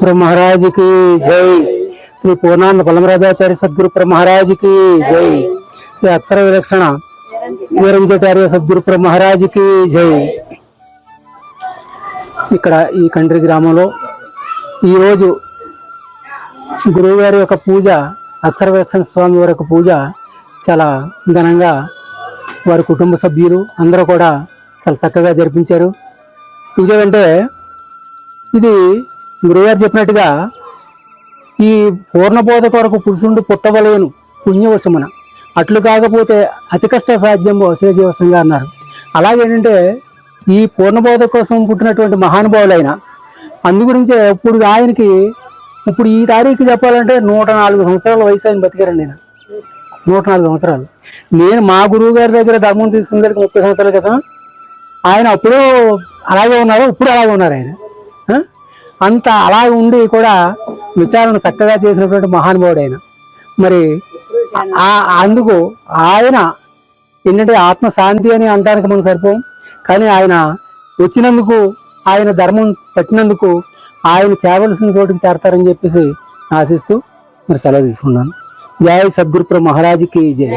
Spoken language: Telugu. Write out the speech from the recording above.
గురు మహారాజుకి జై. శ్రీ పూర్ణానంద పలమరాజాచార్య సద్గురు మహారాజుకి జై. శ్రీ అక్షర విలక్షణ వీరంజటార్య సద్గురు మహారాజుకి జై. ఇక్కడ ఈ కండ్రి గ్రామంలో ఈరోజు గురువు గారి యొక్క పూజ అక్షర విలక్షణ స్వామి వారి యొక్క పూజ చాలా ఘనంగా వారి కుటుంబ సభ్యులు అందరూ కూడా చాలా చక్కగా జరిపించారు. ఇంకేమంటే ఇది గురుగారు చెప్పినట్టుగా ఈ పూర్ణబోధ కొరకు పురుషుండు పుట్టవలేను పుణ్యవశమున. అట్లు కాకపోతే అతి కష్ట సాధ్యం శ్రీజీవసంగా అన్నారు. అలాగేంటంటే ఈ పూర్ణబోధ కోసం పుట్టినటువంటి మహానుభావులైన అందు గురించే ఇప్పుడు ఆయనకి ఇప్పుడు ఈ తారీఖు చెప్పాలంటే నూట నాలుగు సంవత్సరాల వయసు ఆయన బతికారండి నేను నూట నాలుగు సంవత్సరాలు. నేను మా గురువు గారి దగ్గర ధర్మం తీసుకున్న దగ్గర ముప్పై సంవత్సరాల క్రితం ఆయన అప్పుడు అలాగే ఉన్నారు ఇప్పుడు అలాగే ఉన్నారు ఆయన. అంత అలా ఉండి కూడా విచారణ చక్కగా చేసినటువంటి మహానుభావుడు ఆయన మరి అందుకు ఆయన ఏంటంటే ఆత్మశాంతి అని అంటానికి మనం సరిపోం. కానీ ఆయన వచ్చినందుకు ఆయన ధర్మం పెట్టినందుకు ఆయన చేరవలసిన చోటుకి చేరతారని చెప్పేసి ఆశిస్తూ మరి సెలవు తీసుకున్నాను. జై సద్గురు మహారాజుకి జై.